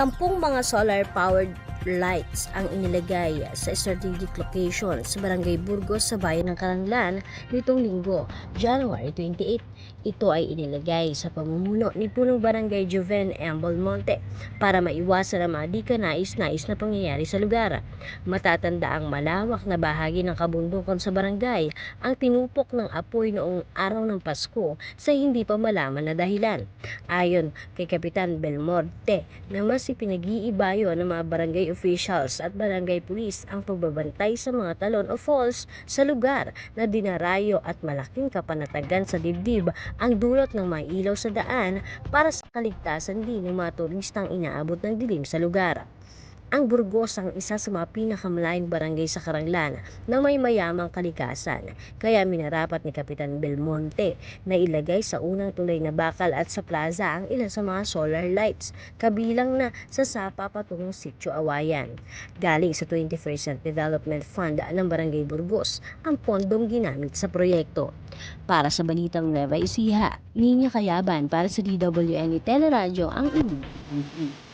Sampung mga solar-powered lights ang inilagay sa strategic location sa Barangay Burgos sa bayan ng Karanglan nitong linggo, January 28. Ito ay inilagay sa pamumuno ni Punong Barangay Joven M. Belmonte para maiwasan ang mga di ka nais-nais na pangyayari sa lugar. Matatanda ang malawak na bahagi ng kabundukan sa barangay ang tinupok ng apoy noong araw ng Pasko sa hindi pa malaman na dahilan. Ayon kay Kapitan Belmonte na mas ipinag-iibayo ng mga barangay officials at barangay police ang pagbabantay sa mga talon o falls sa lugar na dinarayo at malaking kapanatagan sa dibdib ang dulot ng mga ilaw sa daan para sa kaligtasan din ng mga turistang inaabot ng dilim sa lugar. Ang Burgos ang isa sa mga pinakamalayong barangay sa Karanglan na may mayamang kalikasan. Kaya minarapat ni Kapitan Belmonte na ilagay sa unang tulay na bakal at sa plaza ang ilan sa mga solar lights, kabilang na sa Sapa patungong Sitio Awayan. Galing sa 21st Development Fund ng Barangay Burgos ang pondong ginamit sa proyekto. Para sa Balitang Nueva Ecija, Linya Kayaban para sa DWN Teleradyo ang inyong